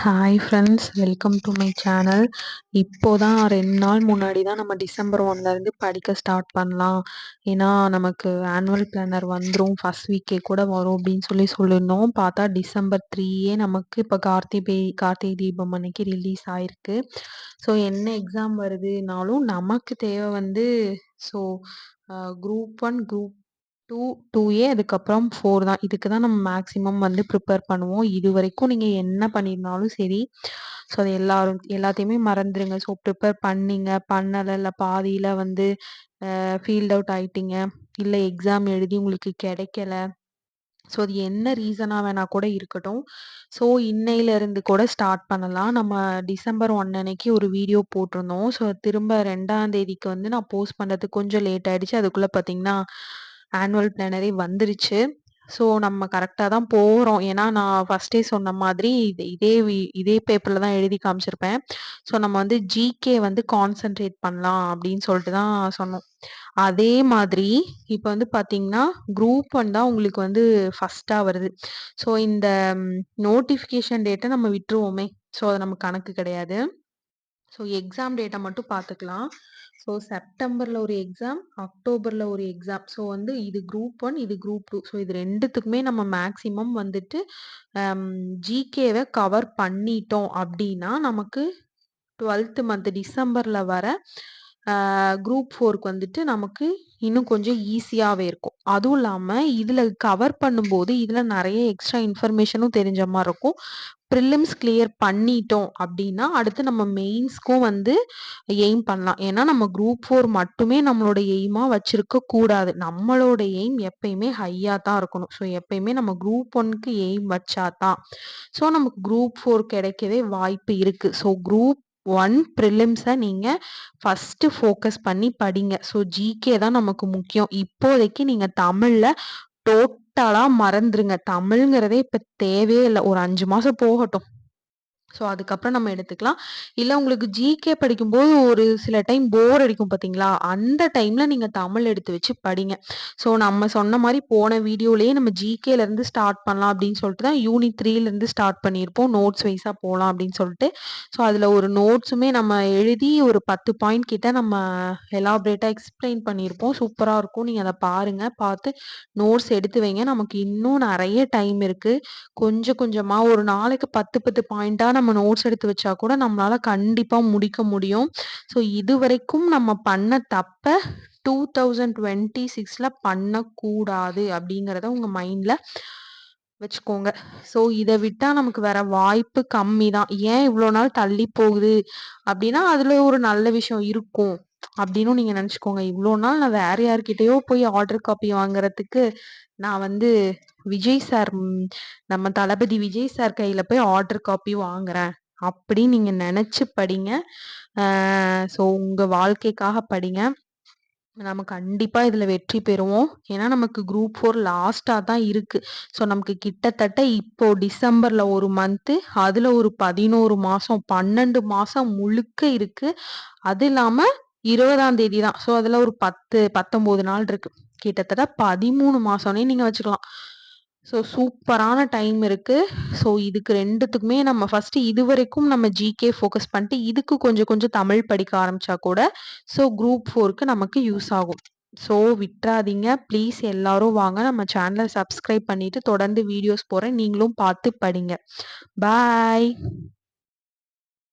Hi friends welcome to my channel இப்போ தான் ரெண்டு நாள் முன்னாடி தான் நம்ம டிசம்பர் ஒன்லேருந்து படிக்க ஸ்டார்ட் பண்ணலாம். ஏன்னா நமக்கு ஆனுவல் பிளானர் வந்துடும் ஃபஸ்ட் வீக்கே கூட வரும் அப்படின்னு சொல்லி சொல்லியிருந்தோம் பார்த்தா டிசம்பர் த்ரீயே நமக்கு இப்போ கார்த்திகை கார்த்திகை தீபம் அன்னைக்கு ரிலீஸ் ஆயிருக்கு. ஸோ என்ன எக்ஸாம் வருதுனாலும் நமக்கு தேவை வந்து so group one group two two A அதுக்கப்புறம் ஃபோர் தான். இதுக்கு தான் நம்ம மேக்ஸிமம் வந்து ப்ரிப்பேர் பண்ணுவோம். இது வரைக்கும் நீங்கள் என்ன பண்ணியிருந்தாலும் சரி ஸோ அது எல்லாரும் எல்லாத்தையுமே மறந்துடுங்க ஸோ ப்ரிப்பேர் பண்ணிங்க பண்ணலை இல்லை பாதியில் வந்து ஃபீல்ட் அவுட் ஆயிட்டீங்க இல்லை எக்ஸாம் எழுதி உங்களுக்கு கிடைக்கல ஸோ அது என்ன ரீசனாக வேணால் கூட இருக்கட்டும். ஸோ இன்னையிலேருந்து கூட ஸ்டார்ட் பண்ணலாம். நம்ம டிசம்பர் ஒன் அன்னைக்கு ஒரு வீடியோ போட்டிருந்தோம். ஸோ திரும்ப ரெண்டாம் தேதிக்கு வந்து நான் போஸ்ட் பண்ணுறதுக்கு கொஞ்சம் லேட் ஆகிடுச்சு அதுக்குள்ளே பார்த்தீங்கன்னா ஆனுவல் பிளானரே வந்துருச்சு. ஸோ நம்ம கரெக்டாக தான் போகிறோம் ஏன்னா நான் ஃபஸ்ட்டே சொன்ன மாதிரி இது இதே இதே பேப்பரில் தான் எழுதி காமிச்சிருப்பேன். ஸோ நம்ம வந்து ஜிகே வந்து கான்சென்ட்ரேட் பண்ணலாம் அப்படின்னு சொல்லிட்டு தான் சொன்னோம். அதே மாதிரி இப்போ வந்து பார்த்தீங்கன்னா குரூப் ஒன் தான் உங்களுக்கு வந்து ஃபஸ்ட்டாக வருது. ஸோ இந்த நோட்டிஃபிகேஷன் டேட்டை நம்ம விட்டுருவோமே. ஸோ அது நம்ம கணக்கு கிடையாது. ஸோ எக்ஸாம் டேட்டை மட்டும் பார்த்துக்கலாம் ஸோ செப்டம்பரில் ஒரு எக்ஸாம் அக்டோபரில் ஒரு எக்ஸாம் ஸோ வந்து இது குரூப் ஒன் இது குரூப் டூ ஸோ இது ரெண்டுத்துக்குமே நம்ம மேக்ஸிமம் வந்துட்டு ஜிகேவை கவர் பண்ணிட்டோம் அப்படின்னா நமக்கு டுவெல்த்து மந்த் டிசம்பரில் வர குரூப் ஃபோருக்கு வந்துட்டு நமக்கு இன்னும் கொஞ்சம் ஈஸியாகவே இருக்கும். அதுவும் இல்லாமல் இதில் கவர் பண்ணும்போது இதில் நிறைய எக்ஸ்ட்ரா இன்ஃபர்மேஷனும் தெரிஞ்ச மாதிரி இருக்கும். ப்ரிலிம்ஸ் கிளியர் பண்ணிட்டோம் அப்படின்னா அடுத்து நம்ம மெயின்ஸ்க்கும் வந்து எய்ம் பண்ணலாம். ஏன்னா நம்ம குரூப் ஃபோர் மட்டுமே நம்மளோட எய்மாக வச்சிருக்க கூடாது. நம்மளோட எய்ம் எப்பயுமே ஹையாக தான் இருக்கணும். ஸோ எப்பயுமே நம்ம குரூப் ஒன்க்கு எய்ம் வச்சா தான். ஸோ நமக்கு குரூப் ஃபோர் கிடைக்கவே வாய்ப்பு இருக்குது ஸோ குரூப் ஒன் ப்ரிலிம்ஸை நீங்கள் ஃபஸ்ட்டு ஃபோக்கஸ் பண்ணி படிங்க. ஸோ ஜிகே தான் நமக்கு முக்கியம். இப்போதைக்கு நீங்கள் தமிழில் டோட்டலாக மறந்துருங்க. தமிழ்ங்கிறதே இப்போ தேவையே இல்லை. ஒரு அஞ்சு மாதம் போகட்டும். ஸோ அதுக்கப்புறம் நம்ம எடுத்துக்கலாம். இல்லை உங்களுக்கு ஜிகே படிக்கும்போது ஒரு சில டைம் போர் அடிக்கும் பார்த்தீங்களா அந்த டைமில் நீங்கள் தமிழ் எடுத்து வச்சு படிங்க. ஸோ நம்ம சொன்ன மாதிரி போன வீடியோலேயே நம்ம ஜிகேலேருந்து ஸ்டார்ட் பண்ணலாம் அப்படின்னு சொல்லிட்டு தான் யூனிட் த்ரீலேருந்து ஸ்டார்ட் பண்ணியிருப்போம். நோட்ஸ் வைஸாக போகலாம் அப்படின்னு சொல்லிட்டு. ஸோ அதில் ஒரு நோட்ஸுமே நம்ம எழுதி ஒரு பத்து பாயிண்ட் கிட்ட நம்ம எலாபரேட்டாக எக்ஸ்பிளைன் பண்ணியிருப்போம். சூப்பராக இருக்கும். நீங்கள் அதை பாருங்கள் பார்த்து நோட்ஸ் எடுத்து வைங்க. நமக்கு இன்னும் நிறைய டைம் இருக்குது கொஞ்சம் கொஞ்சமாக ஒரு நாளைக்கு பத்து பத்து பாயிண்ட்டாக நம்ம நோட்ஸ் எடுத்து வச்சா கூட நம்மளால கண்டிப்பா முடிக்க முடியும். ஸோ இது வரைக்கும் நம்ம பண்ண தப்ப டூ தௌசண்ட் டுவெண்ட்டி சிக்ஸில் பண்ணக்கூடாது அப்படிங்கிறத உங்கள் மைண்டில் வச்சுக்கோங்க. ஸோ இதை விட்டால் நமக்கு வேற வாய்ப்பு கம்மி தான் ஏன் இவ்வளோ நாள் தள்ளி போகுது? அப்படின்னா அதில் ஒரு நல்ல விஷயம் இருக்கும் அப்படின்னு நீங்கள் நினச்சிக்கோங்க. இவ்வளோ நாள் நான் வேற யார்கிட்டயோ போய் ஆர்டர் காப்பி வாங்குறதுக்கு நான் வந்து விஜய் சார் நம்ம தளபதி விஜய் சார் கையில் போய் ஆர்டர் காப்பி வாங்குறேன். அப்படின்னு நீங்கள் நினச்சி படிங்க. ஸோ உங்க வாழ்க்கைக்காக படிங்க. நம்ம கண்டிப்பாக இதில் வெற்றி பெறுவோம். ஏன்னா நமக்கு குரூப் ஃபோர் லாஸ்ட்டாக தான் இருக்கு. ஸோ நமக்கு கிட்டத்தட்ட இப்போ டிசம்பர்ல ஒரு மந்த்து அதில் ஒரு பதினோரு மாதம் பன்னெண்டு மாதம் முழுக்க இருக்கு. அது இல்லாமல் இருபதாம் தேதி தான். ஸோ அதில் ஒரு பத்து பத்தொம்போது நாள் இருக்குது கிட்டத்தட்ட பதிமூணு மாதம்னே நீங்கள் வச்சுக்கலாம். ஸோ சூப்பரான டைம் இருக்குது ஸோ இதுக்கு ரெண்டுத்துக்குமே நம்ம ஃபஸ்ட்டு இது வரைக்கும் நம்ம ஜிகே ஃபோக்கஸ் பண்ணிட்டு இதுக்கு கொஞ்சம் கொஞ்சம் தமிழ் படிக்க ஆரம்பித்தா கூட ஸோ குரூப் ஃபோருக்கு நமக்கு யூஸ் ஆகும். ஸோ விட்டுறாதீங்க. ப்ளீஸ் எல்லாரும் வாங்க. நம்ம சேனலை சப்ஸ்கிரைப் பண்ணிவிட்டு தொடர்ந்து வீடியோஸ் போகிறேன் நீங்களும் பார்த்து படிங்க. பாய்